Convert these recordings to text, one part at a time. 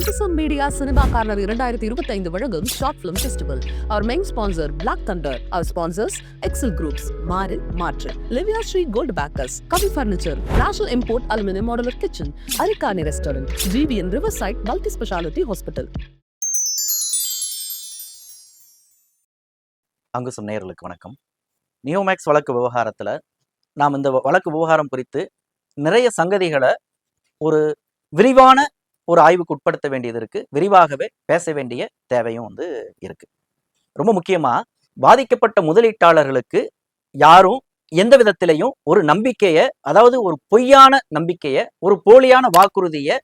Amazon media cinema corner இரண்டாயிரத்தி இருபத்தி ஐந்து வழங்கும் ஷார்ட் பிலிம் ஃபெஸ்டிவல் அவர் மெயின் ஸ்பான்சர் பிளாக் தண்டர் அவர் ஸ்பான்சர்ஸ் எக்ஸல் குரூப்ஸ் மாறு மாற்று. Livia Sri gold packers Kavi furniture national import aluminium modular kitchen அரிகானி restaurant GVN river side multi speciality hospital Angusam நேயர்களுக்கு வணக்கம். நியோமேக்ஸ் வழக்கு விவகாரத்தில் நாம் இந்த வழக்கு விவகாரம் குறித்து நிறைய சங்கதிகளை ஒரு விரிவான ஒரு ஆய்வுக்கு உட்படுத்த வேண்டியது இருக்கு. விரிவாகவே பேச வேண்டிய தேவையும் வந்து இருக்கு. ரொம்ப முக்கியமா பாதிக்கப்பட்ட முதலீட்டாளர்களுக்கு யாரும் எந்த விதத்திலையும் ஒரு நம்பிக்கையை அதாவது ஒரு பொய்யான நம்பிக்கையை ஒரு போலியான வாக்குறுதியை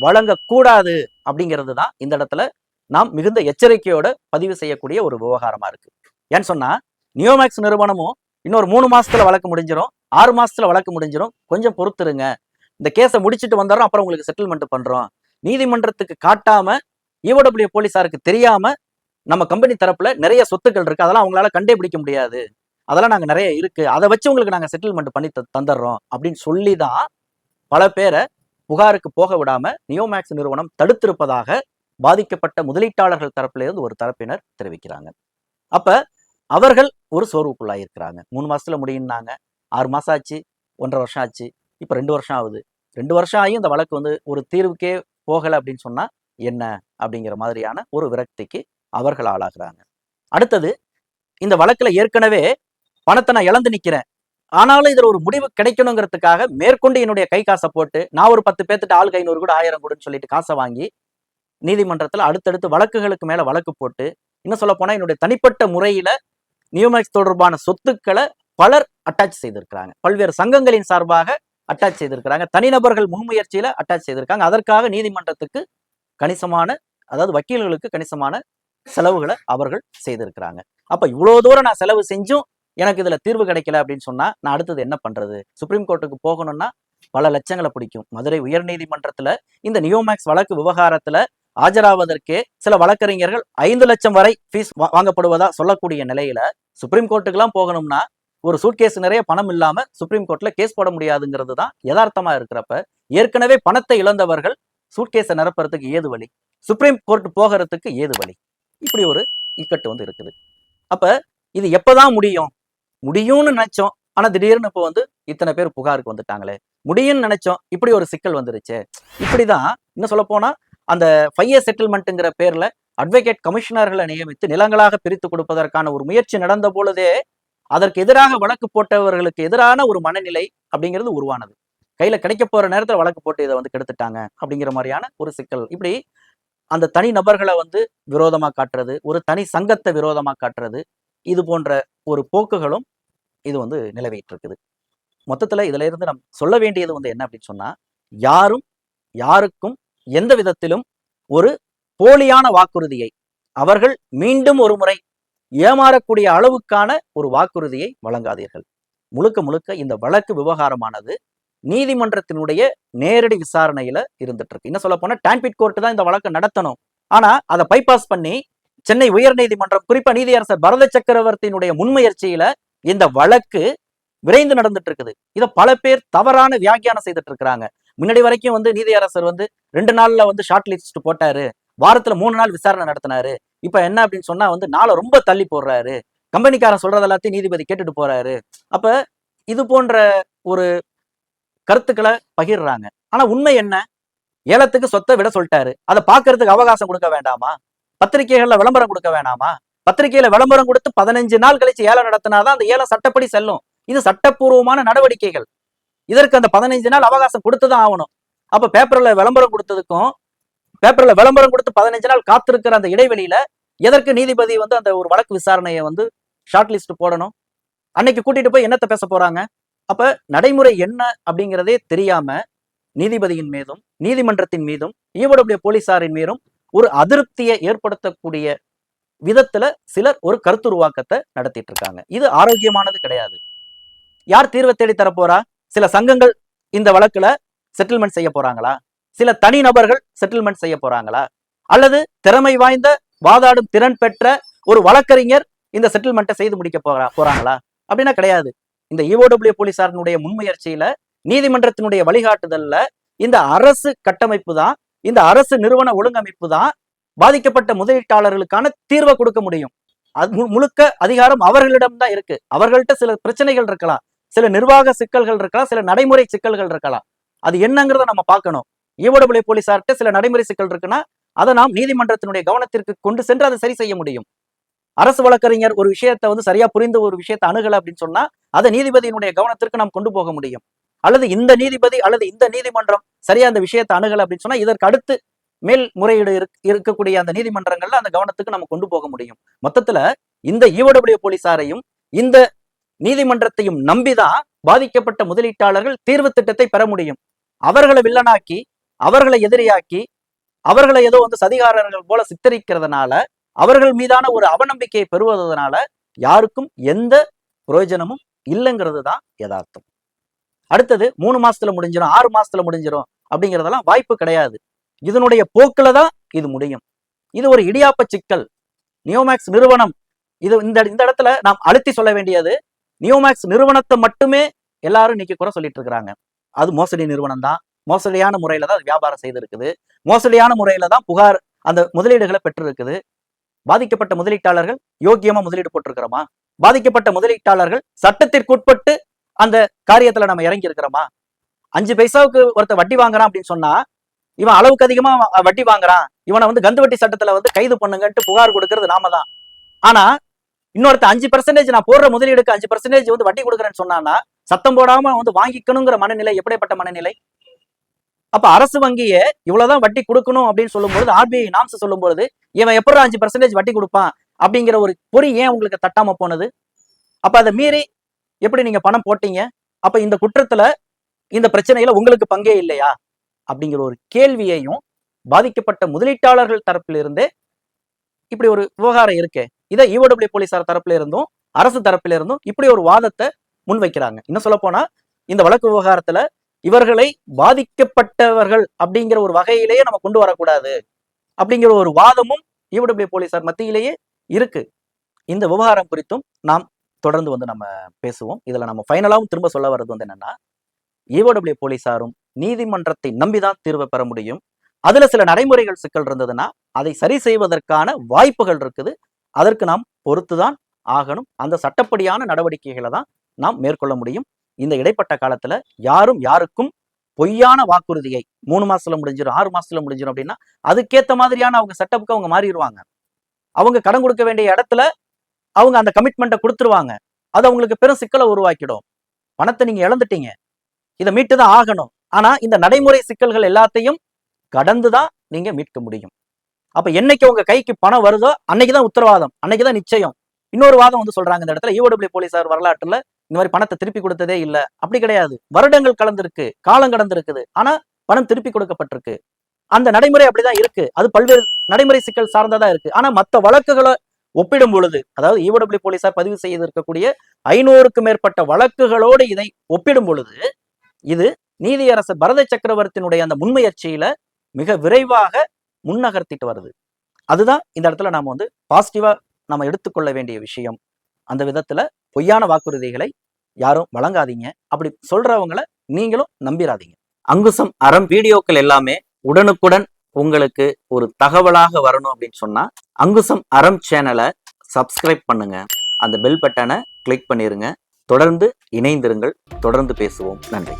வழங்கக்கூடாது அப்படிங்கிறது தான் இந்த இடத்துல நாம் மிகுந்த எச்சரிக்கையோட பதிவு செய்யக்கூடிய ஒரு விவகாரமா இருக்கு. ஏன்னு சொன்னா நியோமேக்ஸ் நிறுவனமும் இன்னொரு மூணு மாசத்துல வழக்கு முடிஞ்சிடும் ஆறு மாசத்துல வழக்கு முடிஞ்சிரும். கொஞ்சம் பொறுத்துருங்க. இந்த கேஸை முடிச்சிட்டு வந்துடுறோம் அப்புறம் உங்களுக்கு செட்டில்மெண்ட் பண்றோம். நீதிமன்றத்துக்கு காட்டாம ஈஓடபிள்யூ போலீஸாருக்கு தெரியாம நம்ம கம்பெனி தரப்புல நிறைய சொத்துக்கள் இருக்கு. அதெல்லாம் அவங்களால கண்டே பிடிக்க முடியாது. அதெல்லாம் நாங்க நிறைய இருக்கு. அதை வச்சு உங்களுக்கு நாங்க செட்டில்மெண்ட் பண்ணி த- தந்துடுறோம் அப்படின்னு சொல்லி தான் பல பேரை புகாருக்கு போக விடாம நியோமேக்ஸ் நிறுவனம் தடுத்திருப்பதாக பாதிக்கப்பட்ட முதலீட்டாளர்கள் தரப்புல இருந்து ஒரு தரப்பினர் தெரிவிக்கிறாங்க. அப்ப அவர்கள் ஒரு சோர்வுக்குள்ளாயிருக்கிறாங்க. மூணு மாசத்துல முடியும்னாங்க ஆறு மாசம் ஆச்சு. ஒன்றரை வருஷம் ஆச்சு. இப்போ ரெண்டு வருஷம் ஆகுது. ரெண்டு வருஷம் ஆகியும் இந்த வழக்கு வந்து ஒரு தீர்வுக்கே போகலை அப்படின்னு சொன்னா என்ன அப்படிங்கிற மாதிரியான ஒரு விரக்திக்கு அவர்கள் ஆளாகிறாங்க. அடுத்தது இந்த வழக்குல ஏற்கனவே பணத்தை நான் இழந்து நிக்கிறேன். ஆனாலும் இதுல ஒரு முடிவு கிடைக்கணுங்கிறதுக்காக மேற்கொண்டு என்னுடைய கை காசை போட்டு நான் ஒரு பத்து பேர்த்துட்டு ஆளுக்கு ஐநூறு கூட ஆயிரம் கூடன்னு சொல்லிட்டு காசை வாங்கி நீதிமன்றத்துல அடுத்தடுத்து வழக்குகளுக்கு மேல வழக்கு போட்டு இன்னும் சொல்ல போனால் என்னுடைய தனிப்பட்ட முறையில நியூமேக்ஸ் தொடர்பான சொத்துக்களை பலர் அட்டாச் செய்திருக்கிறாங்க. பல்வேறு சங்கங்களின் சார்பாக அட்டாச் செய்திருக்கிறாங்க. தனிநபர்கள் முன்முயற்சியில அட்டாச் செய்திருக்காங்க. அதற்காக நீதிமன்றத்துக்கு கணிசமான அதாவது வக்கீல்களுக்கு கணிசமான செலவுகளை அவர்கள் செய்திருக்கிறாங்க. அப்ப இவ்வளவு தூரம் நான் செலவு செஞ்சும் எனக்கு இதுல தீர்வு கிடைக்கல அப்படின்னு சொன்னா நான் அடுத்தது என்ன பண்றது? சுப்ரீம் கோர்ட்டுக்கு போகணும்னா பல லட்சங்களை பிடிக்கும். மதுரை உயர் நீதிமன்றத்துல இந்த நியோமேக்ஸ் வழக்கு விவகாரத்துல ஆஜராவதற்கே சில வழக்கறிஞர்கள் ஐந்து லட்சம் வரை ஃபீஸ் வாங்கப்படுவதா சொல்லக்கூடிய நிலையில சுப்ரீம் கோர்ட்டுக்கெல்லாம் போகணும்னா ஒரு சூட்கேஸ் நிறைய பணம் இல்லாம சுப்ரீம் கோர்ட்ல கேஸ் போட முடியாதுங்கிறது தான் யதார்த்தமா இருக்கிறப்ப ஏற்கனவே பணத்தை இழந்தவர்கள் சூட்கேஸை நிரப்புறதுக்கு ஏது வழி? சுப்ரீம் கோர்ட் போகிறதுக்கு ஏது வழி? இப்படி ஒரு இக்கட்டு வந்து இருக்குது. அப்ப இது எப்பதான் முடியும்? முடியும்னு நினைச்சோம். ஆனா திடீர்னு இப்போ வந்து இத்தனை பேர் புகாருக்கு வந்துட்டாங்களே. முடியும்னு நினைச்சோம். இப்படி ஒரு சிக்கல் வந்துருச்சு. இப்படிதான் இன்னும் சொல்ல போனா அந்த ஃபைவ் இயர் செட்டில்மெண்ட்டுங்கிற பேர்ல அட்வொகேட் கமிஷனர்களை நியமித்து நிலங்களாக பிரித்து கொடுப்பதற்கான ஒரு முயற்சி நடந்த பொழுதே அதற்கு எதிராக வழக்கு போட்டவர்களுக்கு எதிரான ஒரு மனநிலை அப்படிங்கிறது உருவானது. கையில கிடைக்க போற நேரத்துல வழக்கு போட்டு இதை வந்து கெடுத்துட்டாங்க அப்படிங்கிற மாதிரியான ஒரு சிக்கல். இப்படி அந்த தனி நபர்களை வந்து விரோதமா காட்டுறது ஒரு தனி சங்கத்தை விரோதமா காட்டுறது இது போன்ற ஒரு போக்குகளும் இது வந்து நிலவிட்டு இருக்குது மொத்தத்துல இதுல இருந்து நம் சொல்ல வேண்டியது வந்து என்ன அப்படின்னு சொன்னா யாரும் யாருக்கும் எந்த விதத்திலும் ஒரு போலியான வாக்குறுதியை அவர்கள் மீண்டும் ஒரு முறை ஏமாறக்கூடிய அளவுக்கான ஒரு வாக்குறுதியை வழங்காதீர்கள். முழுக்க முழுக்க இந்த வழக்கு விவகாரமானது நீதிமன்றத்தினுடைய நேரடி விசாரணையில இருந்துட்டு இருக்கு என்ன சொல்ல போனா டான்பிட் கோர்ட் தான் இந்த வழக்கு நடத்தணும். ஆனா அதை பைபாஸ் பண்ணி சென்னை உயர்நீதிமன்றம் குறிப்பா நீதியரசர் பரத சக்கரவர்த்தியினுடைய முன்முயற்சியில இந்த வழக்கு விரைந்து நடந்துட்டு இருக்குது இதை பல பேர் தவறான வியாக்கியானம் செய்துட்டு இருக்கிறாங்க முன்னாடி வரைக்கும் வந்து நீதியரசர் வந்து ரெண்டு நாள்ல வந்து ஷார்ட் லிஸ்ட் போட்டாரு. வாரத்துல மூணு நாள் விசாரணை நடத்தினாரு. இப்ப என்ன அப்படின்னு சொன்னா வந்து நாளை ரொம்ப தள்ளி போடுறாரு. கம்பெனிக்காரன் சொல்றது எல்லாத்தையும் நீதிபதி கேட்டுட்டு போறாரு. அப்ப இது போன்ற ஒரு கருத்துக்களை பகிர்றாங்க. ஆனா உண்மை என்ன? ஏலத்துக்கு சொத்தை விட சொல்லிட்டாரு. அதை பாக்குறதுக்கு அவகாசம் கொடுக்க வேண்டாமா? பத்திரிகைகள்ல விளம்பரம் கொடுக்க வேண்டாமா பத்திரிகையில விளம்பரம் கொடுத்து பதினஞ்சு நாள் கழிச்சு ஏலம் நடத்தினாதான் அந்த ஏலம் சட்டப்படி செல்லும். இது சட்டப்பூர்வமான நடவடிக்கைகள். இதற்கு அந்த பதினஞ்சு நாள் அவகாசம் கொடுத்துதான் ஆகணும். அப்ப பேப்பர்ல விளம்பரம் கொடுத்ததுக்கும் பேப்பர்ல விளம்பரம் கொடுத்து பதினஞ்சு நாள் காத்திருக்கிற அந்த இடைவெளியில எதற்கு நீதிபதி வந்து அந்த ஒரு வழக்கு விசாரணையை வந்து ஷார்ட் லிஸ்ட் போடணும்? அன்னைக்கு கூட்டிட்டு போய் என்னத்த பேச போறாங்க? அப்ப நடைமுறை என்ன அப்படிங்கிறதே தெரியாம நீதிபதியின் மீதும் நீதிமன்றத்தின் மீதும் ஈவடபிள்யூ போலீசாரின் மீதும் ஒரு அதிருப்தியை ஏற்படுத்தக்கூடிய விதத்துல சிலர் ஒரு கருத்துருவாக்கத்தை நடத்திட்டு இருக்காங்க. இது ஆரோக்கியமானது கிடையாது. யார் தீர்வை தேடி தரப்போறா சில சங்கங்கள் இந்த வழக்குல செட்டில்மெண்ட் செய்ய போறாங்களா? சில தனி நபர்கள் செட்டில்மெண்ட் செய்ய போறாங்களா? அல்லது திறமை வாய்ந்த வாதாடும் திறன் பெற்ற ஒரு வழக்கறிஞர் இந்த செட்டில்மெண்ட்டை செய்து முடிக்க போறா போறாங்களா? அப்படின்னா கிடையாது. இந்த இஓடபிள்யூ போலீசாரினுடைய முன்முயற்சியில நீதிமன்றத்தினுடைய வழிகாட்டுதல்ல இந்த அரசு கட்டமைப்பு தான் இந்த அரசு நிறுவன ஒழுங்கமைப்பு தான் பாதிக்கப்பட்ட முதலீட்டாளர்களுக்கான தீர்வை கொடுக்க முடியும். அது முழுக்க அதிகாரம் அவர்களிடம் தான் இருக்கு. அவர்கள்ட்ட சில பிரச்சனைகள் இருக்கலாம். சில நிர்வாக சிக்கல்கள் இருக்கலாம். சில நடைமுறை சிக்கல்கள் இருக்கலாம். அது என்னங்கிறத நம்ம பார்க்கணும். ஈவோடபிள்யூ போலீசார்கிட்ட சில நடைமுறை சிக்கல் இருக்குன்னா அதை நாம் நீதிமன்றத்தினுடைய கவனத்திற்கு கொண்டு சென்று அதை சரி செய்ய முடியும். அரசு வழக்கறிஞர் ஒரு விஷயத்தை வந்து சரியா புரிந்து ஒரு விஷயத்தை அணுகல அப்படின்னு சொன்னா அதை நீதிபதியினுடைய கவனத்திற்கு நாம் கொண்டு போக முடியும். அல்லது இந்த நீதிபதி அல்லது இந்த நீதிமன்றம் சரியா அந்த விஷயத்தை அணுகல அப்படின்னு சொன்னா இதற்கு அடுத்து மேல் முறையீடு இருக்கக்கூடிய அந்த நீதிமன்றங்கள்ல அந்த கவனத்துக்கு நம்ம கொண்டு போக முடியும். மொத்தத்துல இந்த ஈவோடபிள்யூ போலீசாரையும் இந்த நீதிமன்றத்தையும் நம்பிதான் பாதிக்கப்பட்ட முதலீட்டாளர்கள் தீர்வு திட்டத்தை பெற முடியும். அவர்களை வில்லனாக்கி அவர்களை எதிரியாக்கி அவர்களை ஏதோ வந்து சதிகாரர்கள் போல சித்தரிக்கிறதுனால அவர்கள் மீதான ஒரு அவநம்பிக்கையை பெறுவதனால யாருக்கும் எந்த பிரயோஜனமும் இல்லைங்கிறது தான் யதார்த்தம். அடுத்தது மூணு மாசத்துல முடிஞ்சிடும் ஆறு மாசத்துல முடிஞ்சிடும் அப்படிங்கிறதெல்லாம் வாய்ப்பு கிடையாது. இதனுடைய போக்கில் தான் இது முடியும். இது ஒரு இடியாப்ப சிக்கல். நியோமேக்ஸ் நிறுவனம் இது இந்த இந்த இடத்துல நாம் அழுத்தி சொல்ல வேண்டியது நியோமேக்ஸ் நிறுவனத்தை மட்டுமே எல்லாரும் இன்னைக்கு குறை சொல்லிட்டு இருக்கிறாங்க. அது மோசடி நிறுவனம் தான். மோசடியான முறையில தான் வியாபாரம் செய்திருக்குது. மோசடியான முறையில தான் புகார் அந்த முதலீடுகளை பெற்றிருக்குது. பாதிக்கப்பட்ட முதலீட்டாளர்கள் யோக்கியமா முதலீடு போட்டிருக்கிறோமா? பாதிக்கப்பட்ட முதலீட்டாளர்கள் சட்டத்திற்குட்பட்டு அந்த காரியத்துல நம்ம இறங்கி இருக்கிறோமா அஞ்சு பைசாவுக்கு ஒருத்த வட்டி வாங்குறான் அப்படின்னு சொன்னா இவன் அளவுக்கு அதிகமா வட்டி வாங்குறான். இவனை வந்து கந்து வட்டி சட்டத்துல வந்து கைது பண்ணுங்கன்ட்டு புகார் கொடுக்கறது நாம தான். ஆனா இன்னொருத்த அஞ்சு பர்சன்டேஜ் நான் போடுற முதலீடுக்கு அஞ்சு பர்சன்டேஜ் வந்து வட்டி கொடுக்குறேன்னு சொன்னான்னா சத்தம் போடாம வந்து வாங்கிக்கணுங்கிற மனநிலை எப்படிப்பட்ட மனநிலை? அப்ப அரசு வங்கியே இவ்வளவுதான் வட்டி கொடுக்கணும் அப்படின்னு சொல்லும்போது ஆர்பிஐ நாம்ஸ் சொல்லும்போது இவன் எப்பறம் அஞ்சு பர்சன்டேஜ் வட்டி கொடுப்பான் அப்படிங்கிற ஒரு பொறி ஏன் உங்களுக்கு தட்டாம போனது? அப்ப அதை மீறி எப்படி நீங்க பணம் போட்டீங்க? அப்ப இந்த குற்றத்துல இந்த பிரச்சனையில உங்களுக்கு பங்கே இல்லையா? அப்படிங்கிற ஒரு கேள்வியையும் பாதிக்கப்பட்ட முதலீட்டாளர்கள் தரப்பில் இருந்தே இப்படி ஒரு விவகாரம் இருக்கு. இதை ஈஓடபிள்யூ போலீசார் தரப்புல இருந்தும் அரசு தரப்பில இருந்தும் இப்படி ஒரு வாதத்தை முன்வைக்கிறாங்க. இன்னும் சொல்ல போனா இந்த வழக்கு விவகாரத்துல இவர்களை பாதிக்கப்பட்டவர்கள் அப்படிங்கிற ஒரு வகையிலேயே நம்ம கொண்டு வரக்கூடாது. அப்படிங்கிற ஒரு வாதமும் ஈஓடபிள்யூ போலீசார் மத்தியிலேயே இருக்கு. இந்த விவகாரம் குறித்தும் நாம் தொடர்ந்து வந்து நம்ம பேசுவோம். இதில் நம்ம ஃபைனலாகவும் திரும்ப சொல்ல வர்றது வந்து என்னன்னா ஈஓடபிள்யூ போலீசாரும் நீதிமன்றத்தை நம்பிதான் தீர்வை பெற முடியும். அதுல சில நடைமுறைகள் சிக்கல் இருந்ததுன்னா அதை சரி செய்வதற்கான வாய்ப்புகள் இருக்குது. அதற்கு நாம் பொறுத்துதான் ஆகணும். அந்த சட்டப்படியான நடவடிக்கைகளை தான் நாம் மேற்கொள்ள முடியும். இந்த இடைப்பட்ட காலத்துல யாரும் யாருக்கும் பொய்யான வாக்குறுதியை மூணு மாசத்துல முடிஞ்சிடும் ஆறு மாசத்துல முடிஞ்சிடும் அப்படின்னா அதுக்கேத்த மாதிரியான அவங்க செட்டப்புக்கு அவங்க மாறிடுவாங்க. அவங்க கடன் கொடுக்க வேண்டிய இடத்துல அவங்க அந்த கமிட்மெண்ட்டை கொடுத்துருவாங்க. அது அவங்களுக்கு பெரும் சிக்கலை உருவாக்கிடும். பணத்தை நீங்க இழந்துட்டீங்க. இதை மீட்டு தான் ஆகணும். ஆனா இந்த நடைமுறை சிக்கல்கள் எல்லாத்தையும் கடந்து தான் நீங்க மீட்க முடியும். அப்ப என்னைக்கு உங்க கைக்கு பணம் வருதோ அன்னைக்கு தான் உத்தரவாதம் அன்னைக்கு தான் நிச்சயம். இன்னொரு வாதம் வந்து சொல்றாங்க இந்த இடத்துல ஈஓடபிள்யூ போலீசார் வரலாற்றுல இந்த மாதிரி பணத்தை திருப்பி கொடுத்ததே இல்ல. அப்படி கிடையாது. வருடங்கள் கலந்திருக்கு காலம் கடந்திருக்குது. ஆனா பணம் திருப்பி கொடுக்கப்பட்டிருக்கு. அந்த நடைமுறை அப்படிதான் இருக்கு. அது பல்வேறு நடைமுறை சிக்கல் சார்ந்ததா இருக்கு. ஆனா மற்ற வழக்குகளை ஒப்பிடும் பொழுது அதாவது ஈஓடபிள்யூ போலீசார் பதிவு செய்திருக்கக்கூடிய ஐநூறுக்கும் மேற்பட்ட வழக்குகளோடு இதை ஒப்பிடும் பொழுது இது நீதியரசர் பரத சக்கரவர்த்தியினுடைய அந்த முன்முயற்சியில மிக விரைவாக முன்னகர்த்திட்டு வருது. அதுதான் இந்த இடத்துல நாம வந்து பாசிட்டிவா நம்ம எடுத்துக்கொள்ள வேண்டிய விஷயம். அந்த விதத்துல பொய்யான வாக்குறுதிகளை யாரும் வழங்காதீங்க. அப்படி சொல்றவங்கள நீங்களும் நம்பிராதீங்க. அங்குசம் அறம் வீடியோக்கள் எல்லாமே உடனுக்குடன் உங்களுக்கு ஒரு தகவலாக வரணும் அப்படின்னு சொன்னா அங்குசம் அறம் சேனலை சப்ஸ்கிரைப் பண்ணுங்க. அந்த பெல் பட்டனை கிளிக் பண்ணிருங்க. தொடர்ந்து இணைந்திருங்கள். தொடர்ந்து பேசுவோம். நன்றி.